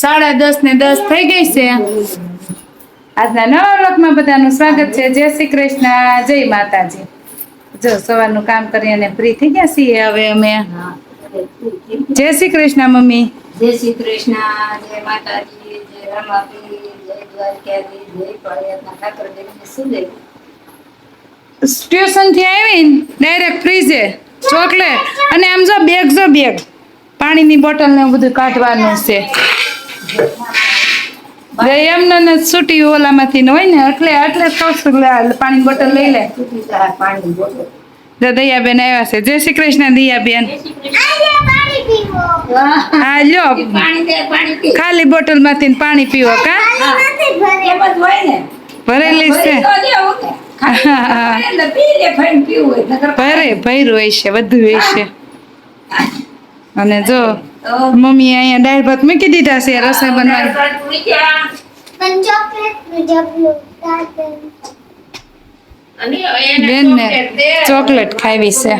સાડા દસ ને દસ થઈ ગઈ છે. આજના નવા વ્લોગમાં બધાનું સ્વાગત છે. જય શ્રી કૃષ્ણ. જય માતાજી. જો સવારનું કામ કરી અને ફ્રી થઈ ગયા છીએ હવે અમે. જય શ્રી કૃષ્ણ મમ્મી. જય શ્રી કૃષ્ણ. જય માતાજી. જય રમાપી. જય દ્વારકાધી જય પળિયાના ઠાકર દેવને સુંદર આવીને ડાયરેક્ટ ફ્રીજે ચોકલેટ અને આમ જો બેગ જો બેગ પાણીની બોટલ ને બધું કાઢવાનું છે. એમને છૂટી ઓલામાંથી હોય ને, એટલે એટલે આ પાણીની બોટલ લઈ લે. પાણી બોટલ દયાબેન આવ્યા છે. જય શ્રી કૃષ્ણ દયાબેન. હા, લ્યો. પાણી પાણી ખાલી બોટલમાંથી પાણી પીવો, કા? ભરેલી છે. ભરી તો પાણી ભર્યું હોય છે બધું હોય છે અને જો તો મમ્મી અહીંયા દાળ ભાત મૂકી દીધા છે રસોઈ બનાવવાની બેન. નું ચોકલેટ ખાવી છે.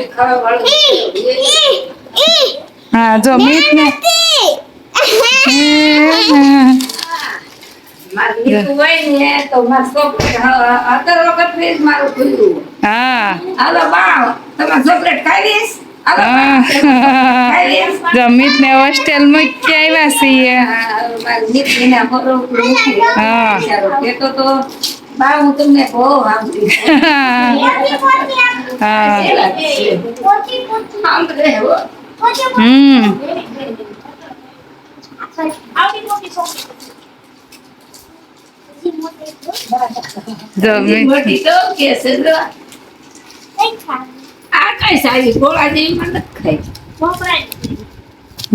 હા જો મીઠ ને હા, અત્યાર વખત ફ્રીજ મારું ખુલ્લું હા. હાલો બા તમે ચોકલેટ ખાવીશ ખાવીશ ને હોસ્ટેલ ક્યાં આવ્યા છીએ હા, તમને બહુ હમ. આ કઈ સારી ગોળા જેવી મને નથી ખાઈ.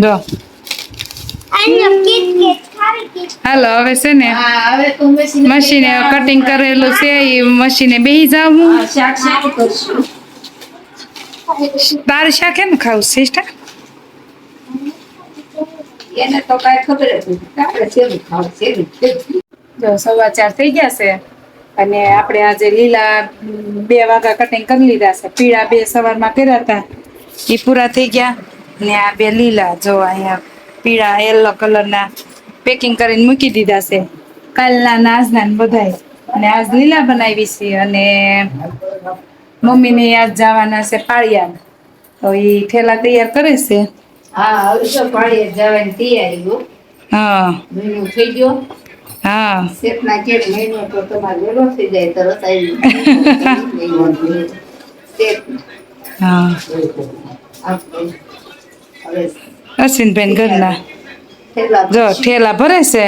જો. આને કીટ કીટ ખાવી કીટ. હાલો હવે છે ને હા, હવે તો મશીને મશીને કટિંગ કરેલું છે એ મશીને બેસી જાવું. તારે શાક એમ ખાવું સિસ્ટર? એને તો કાંઈ ખબર જ નથી. આપણે ખાવું સવા ચાર થઈ ગયા છે. અને આપણે આજે લીલા બે વાગા કટિંગ કરી લીધા છે. પીળા બે સવારમાં કર્યા હતા. એ પૂરા થઈ ગયા. ને આ બે લીલા જો અહીંયા પીળા યલો કલરના પેકિંગ કરીને મૂકી દીધા છે. કાલના નાજના ને બધાય અને આજ લીલા બનાવી છે અને મમ્મીને આજ જવાના છે પાળિયા. તો એ ઠેલા તૈયાર કરે છે. હા પાળિયા જવાની તૈયારી હા. થઈ ગયો. હા. શેઠના કે મહિનો તો તમારે વેલો થઈ જાય તરત આવી હા આપણે ઘરના. જો ઠેલા ભરે છે?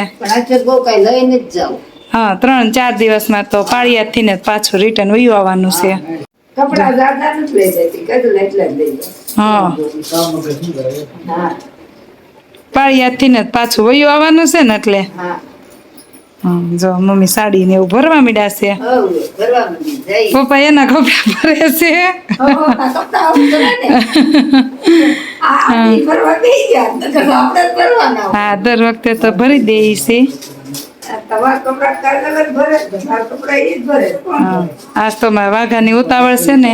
હા ત્રણ ચાર દિવસમાં તો પાળિયાદથી ને પાછું રિટર્ન વયું આવવાનું છે. પાળિયા થી ને પાછું વયું આવવાનું છે ને એટલે? હા, જો મમ્મી સાડી ને એવું ભરવા મીડા છે. પપ્પા એના કપડા ભરે છે. હો, દર વખતે તો ભરી દે છે. આજ તો મારા વાઘાની ઉતાવળ છે ને.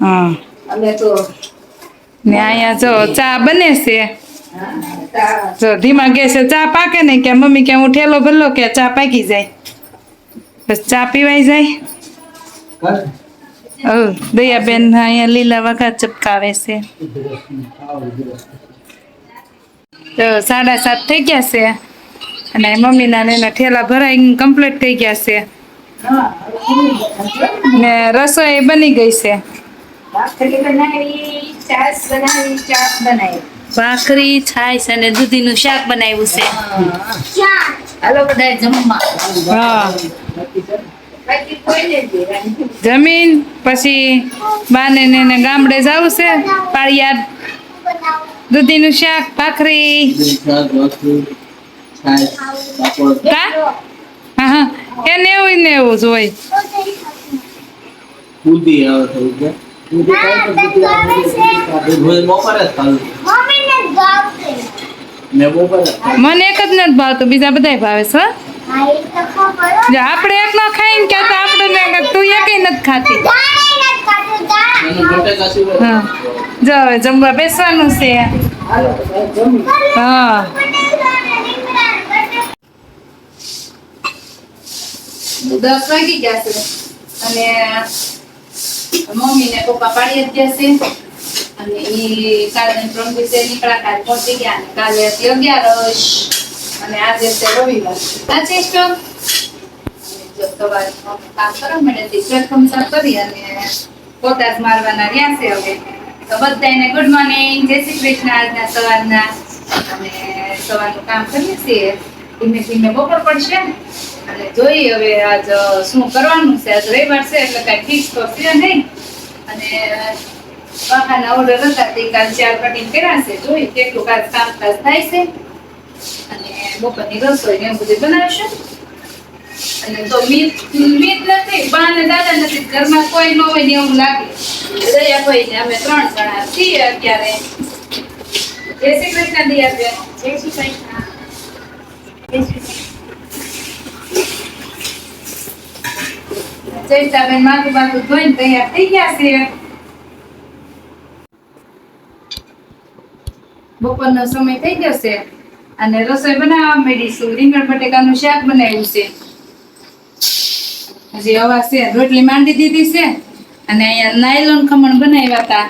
હા ના અહીંયા જો ચા બને છે. જો ધીમા ગેસે ચા પાકે ને કે મમ્મી કે હું ઠેલો ભરલો કે ચા પાકી જાય. બસ ચા પીવાઈ જાય. ઓ દયાબેન અહીંયા લીલા વઘા ચપકાવે છે. તો સાડા સાત થઈ ગયા છે. અને મમ્મીના ને એના ઠેલા ભરાઈ કમ્પ્લીટ થઈ ગયા છે. ને રસોઈ બની ગઈ છે. બનાવી છાશ બનાવી ચાટ બનાવી. ભાખરી છાશ અને દૂધીનું શાક બનાવ્યું છે. હાલો બધા જમવા હા. જમીન પછી બાને ને ગામડે જવું છે પાળિયાર દૂધીનું શાક ભાખરી. એ હા હા. એને એવું ને એવું જ હોય. આવે છે મને એક જ નથી ભાવતું બીજા બધાય ભાવે છે આપણે એક ન ખાઈને કે તો આપણે તું એક નથી ખાતી. જો હવે જમવા બેસવાનું છે. હા. દસ વાગી ગયા છે. અને મમ્મી ને પપ્પા પાડી જ ગયા છે. અને એ કાલે ત્રણ નીકળ્યા કાલે પહોંચી ગયા અને કાલે હતી અગિયારસ. અને આજે છે રવિવાર. જો સવારે કામ કરવા કરી અને પોતાસ મારવાના રહ્યા છે હવે. તો બધાને ગુડ મોર્નિંગ જય શ્રી કૃષ્ણ આજના સવારના. અને સવારનું કામ કરીએ છીએ. ધીમે ધીમે બપોર પડશે. અને જોઈએ હવે આજ શું કરવાનું છે. આજ રવિવાર છે, એટલે કાંઈ ફિક્સ તો છે નહીં. અને વાખાના ઓર્ડર હતા તે કાલ ચાર કટિંગ કર્યા છે. જોઈ કેટલું કાલ કામકાજ થાય છે. અને બપોરની રસોઈ ને બધું બનાવશું. અને તો મીત મીત નથી બા ને દાદા નથી ઘરમાં કોઈ ન હોય ને એવું લાગે. દયા ભાઈ ને અમે ત્રણ જણા છીએ અત્યારે. જય શ્રી કૃષ્ણ દિયા બેન જય શ્રી કૃષ્ણ. જય શ્રી કૃષ્ણ. જયતાબેન માથું બાથું ધોઈને તૈયાર થઈ ગયા છે. બપોરનો સમય થઈ ગયો છે અને રસોઈ બનાવવા માંડીશું. રીંગણ બટેકાનું શાક બનાવ્યું છે. હજી હવા છે. રોટલી માંડી દીધી છે અને અહીંયા નાયલોન ખમણ બનાવ્યા હતા.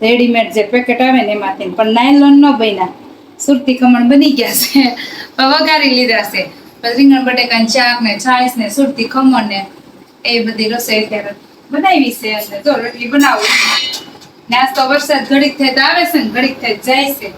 રેડીમેડ જે પેકેટ આવે ને એમાંથી. પણ નાયલોન ન બન્યા. સુરતી ખમણ બની ગયા છે. વગાડી લીધા છે. રીંગણ બટેકાની શાક ને છાશ ને સુરતી ખમણ ને એ બધી રસોઈ અત્યારે બનાવી છે. અને જો રોટલી બનાવું ને તો વરસાદ ઘડીક તો આવે છે ને ઘડીક થાય જાય છે.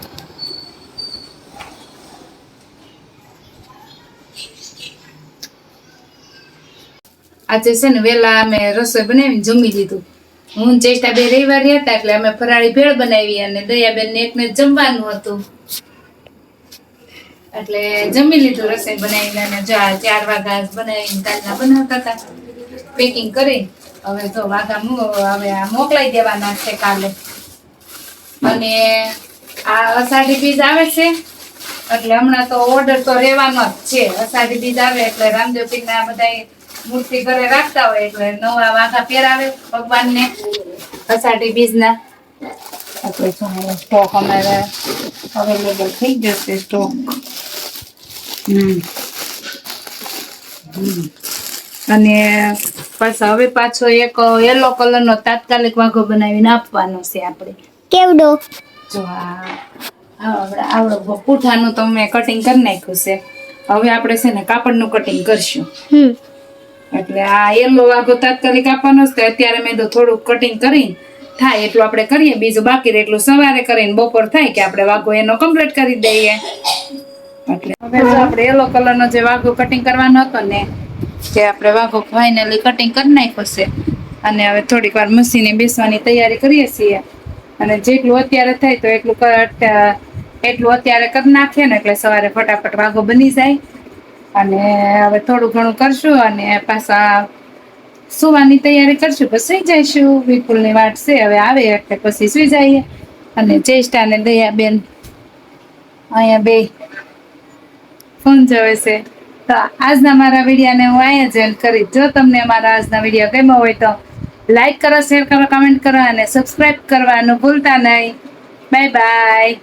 આજે છે ને વેલા અમે રસોઈ બનાવીને જમી લીધું. હું ચેષ્ટા બે રવિવાર હતા એટલે અમે ફરાળી ભેળ બનાવી અને દયાબેન ને એકને જમવાનું હતું. એટલે જમી લીધું રસોઈ બનાવીને અને ચાર વાગ્યા બનાવીને કાલના બનાવતા હતા. પેકિંગ કરી. હવે તો વાઘા હવે આ મોકલાઈ દેવાના છે કાલે. અને આ અષાઢી બીજ આવે છે, એટલે હમણાં તો ઓર્ડર તો રહેવાનો જ છે. અષાઢી બીજ આવે એટલે રામદેવ પીરના બધા મૂર્તિ ઘરે રાખતા હોય એટલે નવા વાઘા પહેરાવે ભગવાનને અષાઢી બીજના. જો સ્ટોક અમારે અવેલેબલ થઈ જશે સ્ટોક હમ. અને પાછા હવે પાછો એક યલો કલરનો તાત્કાલિક વાઘો બનાવીને આપવાનો છે આપણે. કેવડો? જો આવડે આવડો પૂઠાનું તો મેં કટિંગ કરી નાખ્યું છે. હવે આપણે છે ને કાપડનું કટિંગ કરશું. એટલે આ યલો વાઘો તાત્કાલિક આપવાનો છે. અત્યારે મેં તો થોડુંક કટિંગ કરીને થાય એટલું આપણે કરીએ. બીજું બાકી રહે એટલું સવારે કરીને બપોર થાય કે આપણે વાઘો એનો કમ્પ્લીટ કરી દઈએ. એટલે હવે આપણે યલો કલરનો જે વાઘો કટિંગ કરવાનો હતો ને તે આપણે વાઘો ફાઇનલી કટિંગ કરી નાખ્યો છે. અને હવે થોડીક વાર મશીને બેસવાની તૈયારી કરીએ છીએ. અને જેટલું અત્યારે થાય તો એટલું એટલું અત્યારે કરી નાખીએ ને એટલે સવારે ફટાફટ વાઘો બની જાય. અને હવે થોડું ઘણું કરશું અને પાછા સુવાની તૈયારી કરશું. પછી સુઈ જઈશું. વિપુલની વાટ છે, હવે આવે એટલે પછી સુઈ જઈએ. અને ચેષ્ટા ને દયાબેન અહીંયા બે ફોન જવે છે. તો આજના મારા વિડીયાને હું અહીંયા જ એન્ડ કરીશ. જો તમને અમારા આજના વીડિયો ગમ્યો હોય તો લાઈક કરો શેર કરો કમેન્ટ કરો અને સબસ્ક્રાઈબ કરવાનું ભૂલતા નહીં. Bye bye